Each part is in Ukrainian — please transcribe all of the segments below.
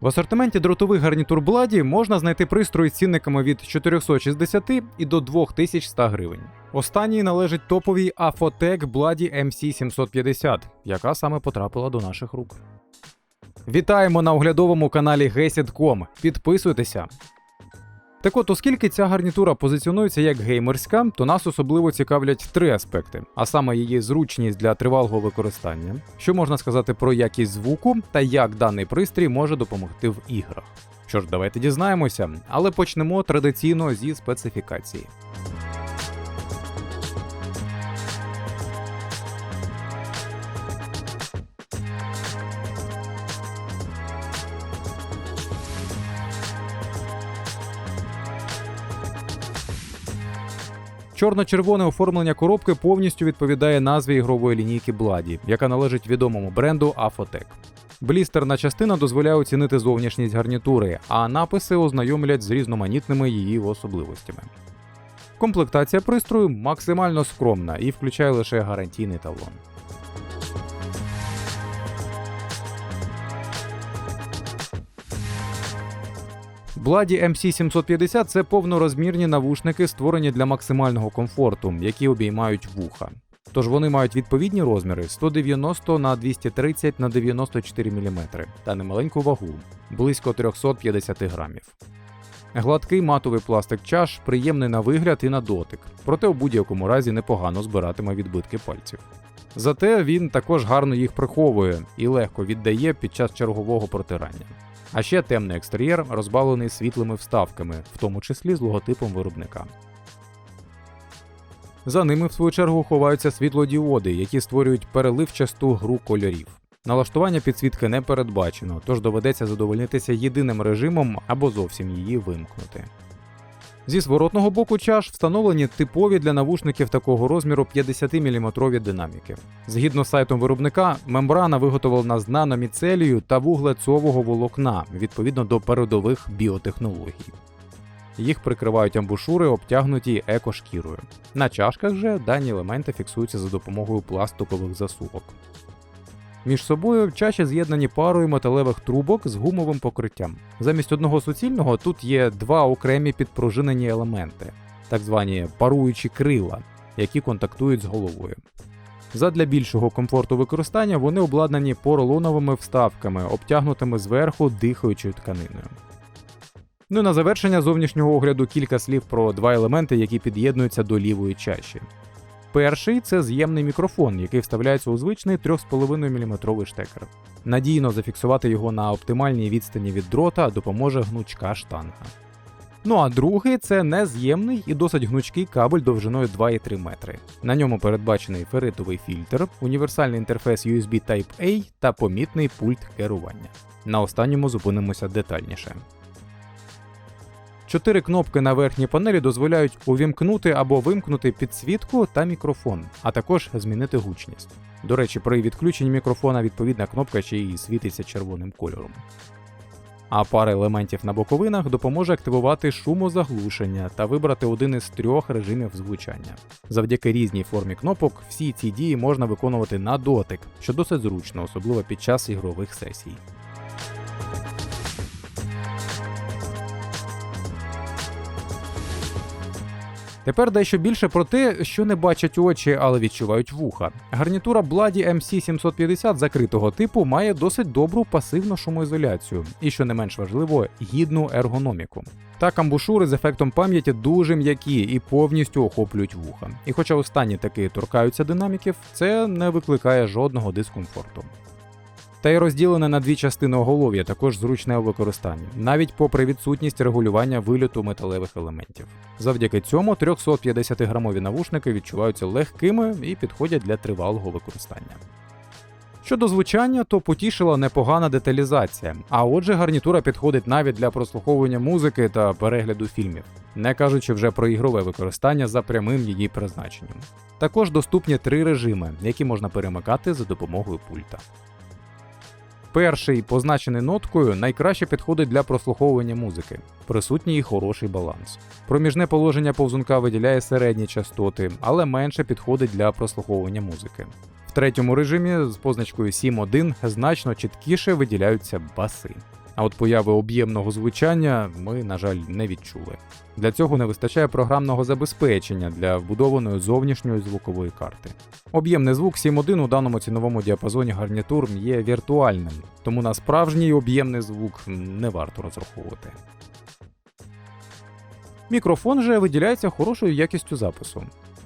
В асортименті дротових гарнітур Бладі можна знайти пристрої з цінниками від 460 і до 2100 гривень. Останній належить топовій Afotec Bladdy MC750, яка саме потрапила до наших рук. Вітаємо на оглядовому каналі Gesit.com. Підписуйтеся. Так от, оскільки ця гарнітура позиціонується як геймерська, то нас особливо цікавлять три аспекти: а саме її зручність для тривалого використання, що можна сказати про якість звуку та як даний пристрій може допомогти в іграх. Що ж, давайте дізнаємося, але почнемо традиційно зі специфікації. Чорно-червоне оформлення коробки повністю відповідає назві ігрової лінійки Бладі, яка належить відомому бренду Afotec. Блістерна частина дозволяє оцінити зовнішність гарнітури, а написи ознайомлять з різноманітними її особливостями. Комплектація пристрою максимально скромна і включає лише гарантійний талон. Бладі MC750 це повнорозмірні навушники, створені для максимального комфорту, які обіймають вуха. Тож вони мають відповідні розміри 190 на 230 на 94 мм та немаленьку вагу близько 350 грамів. Гладкий матовий пластик чаш приємний на вигляд і на дотик, проте у будь-якому разі непогано збиратиме відбитки пальців. Зате він також гарно їх приховує і легко віддає під час чергового протирання. А ще темний екстер'єр розбавлений світлими вставками, в тому числі з логотипом виробника. За ними, в свою чергу, ховаються світлодіоди, які створюють переливчасту гру кольорів. Налаштування підсвітки не передбачено, тож доведеться задовольнитися єдиним режимом або зовсім її вимкнути. Зі зворотного боку чаш встановлені типові для навушників такого розміру 50-мм динаміки. Згідно з сайтом виробника, мембрана виготовлена з наноміцелію та вуглецового волокна відповідно до передових біотехнологій. Їх прикривають амбушури, обтягнуті екошкірою. На чашках же дані елементи фіксуються за допомогою пластикових засувок. Між собою чаші з'єднані парою металевих трубок з гумовим покриттям. Замість одного суцільного тут є два окремі підпружинені елементи, так звані паруючі крила, які контактують з головою. Задля більшого комфорту використання вони обладнані поролоновими вставками, обтягнутими зверху дихаючою тканиною. Ну і на завершення зовнішнього огляду кілька слів про два елементи, які під'єднуються до лівої чаші. Перший це з'ємний мікрофон, який вставляється у звичний 3,5 мм штекер. Надійно зафіксувати його на оптимальній відстані від дрота допоможе гнучка штанга. Ну а другий це нез'ємний і досить гнучкий кабель довжиною 2,3 метри. На ньому передбачений ферритовий фільтр, універсальний інтерфейс USB Type-A та помітний пульт керування. На останньому зупинимося детальніше. Чотири кнопки на верхній панелі дозволяють увімкнути або вимкнути підсвітку та мікрофон, а також змінити гучність. До речі, при відключенні мікрофона відповідна кнопка ще й світиться червоним кольором. А пара елементів на боковинах допоможе активувати шумозаглушення та вибрати один із трьох режимів звучання. Завдяки різній формі кнопок всі ці дії можна виконувати на дотик, що досить зручно, особливо під час ігрових сесій. Тепер дещо більше про те, що не бачать очі, але відчувають вуха. Гарнітура Bladdy MC750 закритого типу має досить добру пасивну шумоізоляцію і, що не менш важливо, гідну ергономіку. Та камбушури з ефектом пам'яті дуже м'які і повністю охоплюють вуха. І хоча останні таки торкаються динаміків, це не викликає жодного дискомфорту. Та й розділене на дві частини оголов'я також зручне у використанні, навіть попри відсутність регулювання вильоту металевих елементів. Завдяки цьому 350-грамові навушники відчуваються легкими і підходять для тривалого використання. Щодо звучання, то потішила непогана деталізація, а отже, гарнітура підходить навіть для прослуховування музики та перегляду фільмів, не кажучи вже про ігрове використання за прямим її призначенням. Також доступні три режими, які можна перемикати за допомогою пульта. Перший, позначений ноткою, найкраще підходить для прослуховування музики. Присутній і хороший баланс. Проміжне положення повзунка виділяє середні частоти, але менше підходить для прослуховування музики. В третьому режимі з позначкою 7.1 значно чіткіше виділяються баси. А от появи об'ємного звучання ми, на жаль, не відчули. Для цього не вистачає програмного забезпечення для вбудованої зовнішньої звукової карти. Об'ємний звук 7.1 у даному ціновому діапазоні гарнітур є віртуальним, тому на справжній об'ємний звук не варто розраховувати. Мікрофон же виділяється хорошою якістю запису.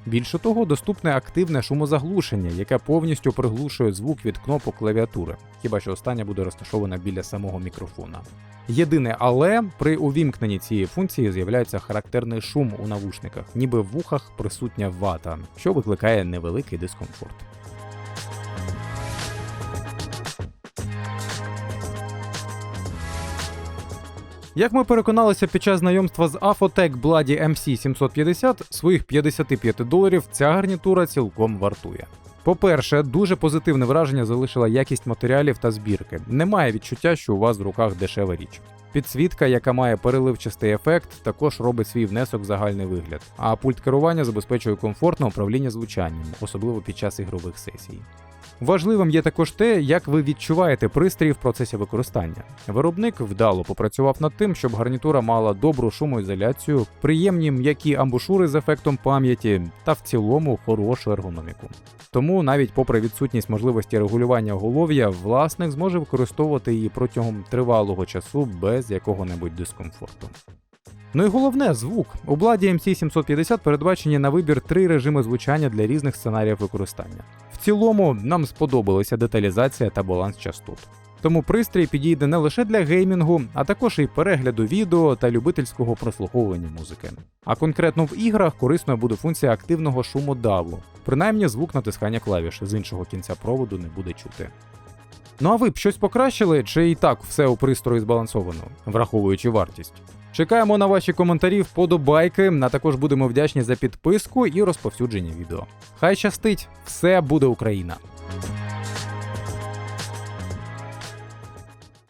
Більше того, доступне активне шумозаглушення, яке повністю приглушує звук від кнопок клавіатури, хіба що остання буде розташована біля самого мікрофона. Єдине, але при увімкненні цієї функції з'являється характерний шум у навушниках, ніби в вухах присутня вата, що викликає невеликий дискомфорт. Як ми переконалися під час знайомства з Afotec Bloody MC750, своїх 55 доларів ця гарнітура цілком вартує. По-перше, дуже позитивне враження залишила якість матеріалів та збірки. Немає відчуття, що у вас в руках дешева річ. Підсвітка, яка має переливчастий ефект, також робить свій внесок в загальний вигляд, а пульт керування забезпечує комфортне управління звучанням, особливо під час ігрових сесій. Важливим є також те, як ви відчуваєте пристрій в процесі використання. Виробник вдало попрацював над тим, щоб гарнітура мала добру шумоізоляцію, приємні м'які амбушури з ефектом пам'яті та в цілому хорошу ергономіку. Тому, навіть попри відсутність можливості регулювання голов'я, власник зможе використовувати її протягом тривалого часу без якого-небудь дискомфорту. Ну і головне звук. У Бладі MC750 передбачені на вибір три режими звучання для різних сценаріїв використання. В цілому нам сподобалася деталізація та баланс частот. Тому пристрій підійде не лише для геймінгу, а також і перегляду відео та любительського прослуховування музики. А конкретно в іграх корисною буде функція активного шумодаву. Принаймні звук натискання клавіш з іншого кінця проводу не буде чути. Ну а ви б щось покращили, чи і так все у пристрої збалансовано, враховуючи вартість? Чекаємо на ваші коментарі, вподобайки, а також будемо вдячні за підписку і розповсюдження відео. Хай щастить! Все буде Україна!